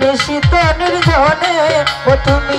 নিশিত নির্জনে ও তুমি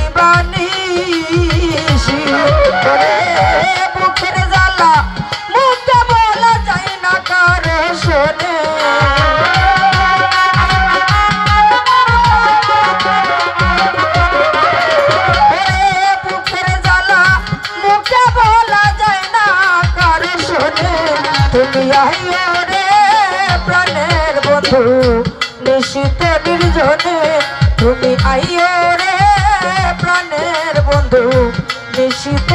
তুমি আহিও রে প্রাণের বন্ধু নিশ্চিত নির্জনে তুমি আহিও রে প্রাণের বন্ধু নিশ্চিত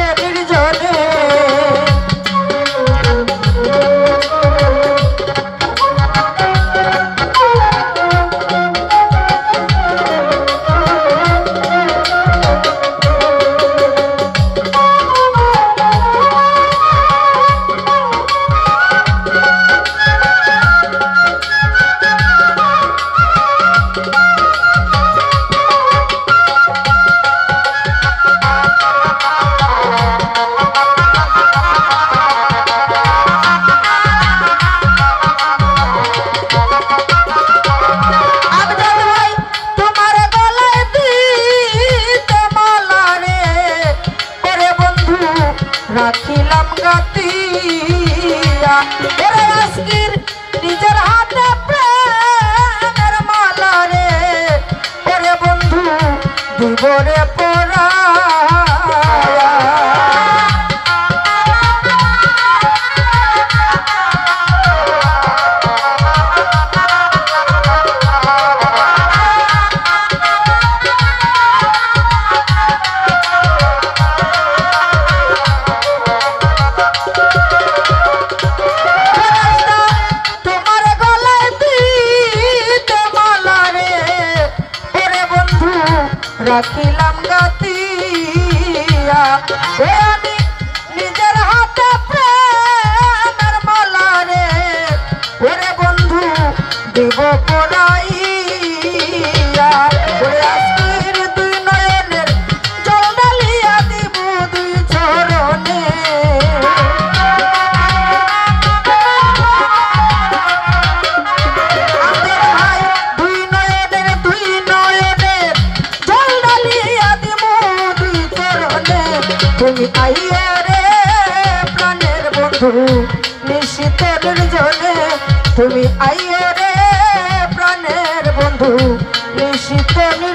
রাখিলাম গাতিয়া। এরে আজকির নিজের হাতে প্রেমের মালা রে। বন্ধু দিব রে রাখিলাম গাতিয়া। বন্ধু নিশীতলের জলে তুমি আইয়ে রে প্রাণের বন্ধু নিশীতলের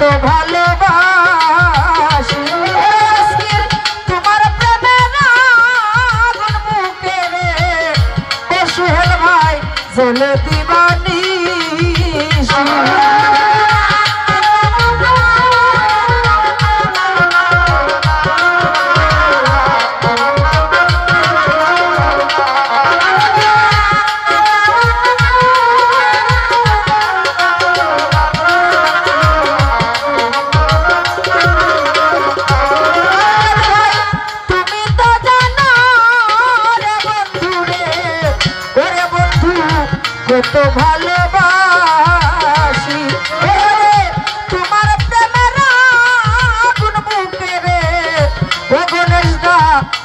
এত ভালোবাসি। তোমার প্রেমের আগুন বুকে রে। বসু দিবানি।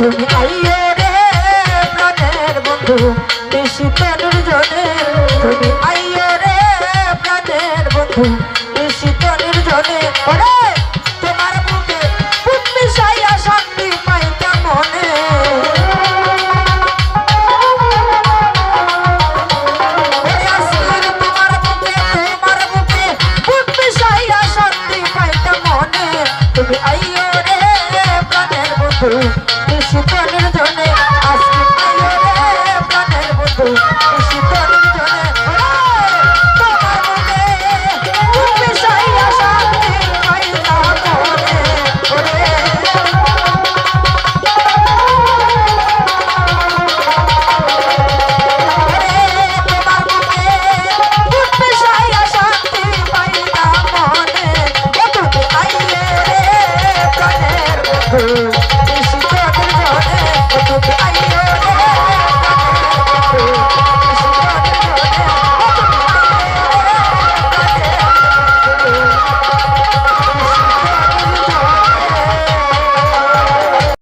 তুমি আইও রে প্রাণের বন্ধু বেশি তনুর জনে। তুমি আইও রে প্রাণের বন্ধু।